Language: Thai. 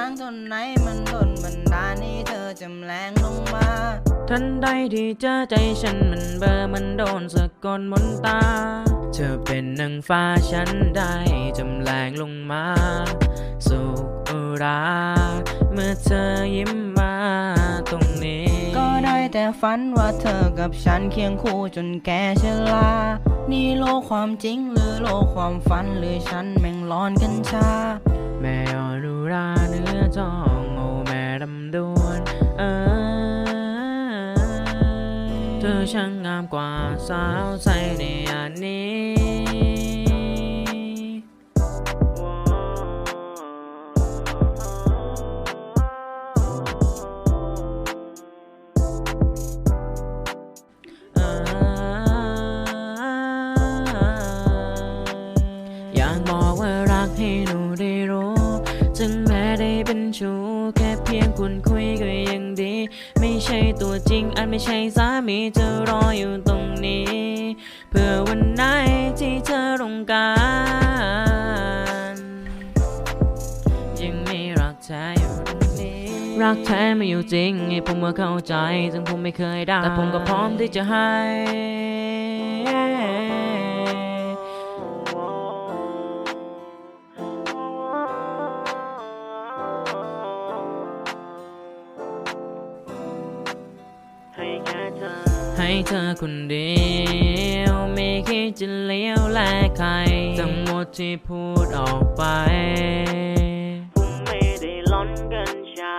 างตนไหนมันโดนบันดาลให้เธอจำแรงลงมา ทันใดที่เจอใจฉันมันเบอร์มันโดนสะกดมนตา เธอเป็นนางฟ้าฉันได้จำแรงลงมา สุขอุรา เมื่อเธอยิ้มมาตรงนี้ ก็ได้แต่ฝันว่าเธอกับฉันเคียงคู่จนแก่ชรานี่โลกความจริงหรือโลกความฝันหรือฉันแม่งร้อนกันชาแม่ออรุ ราเนื้อจองโอแม่ดำดวนเออเธอช่างงามกว่าสาวใสในอันนี้ คุณคุยก็ยังดี ไม่ใช่ตัวจริงอันไม่ใช่สามีจะรออยู่ตรงนี้ เพื่อวันไหนที่เธอต้องการยังมีรักแท้อยู่ตรงนี้ รักแท้ไม่อยู่จริงให้ผมว่าเข้าใจ ซึ่งผมไม่เคยได้ แต่ผมก็พร้อมที่จะให้ ให้เธอคนเดียว ไม่คิดจะเลี้ยวแลใคร ทั้งหมดที่พูดออกไป ไม่ได้ล้นกันชา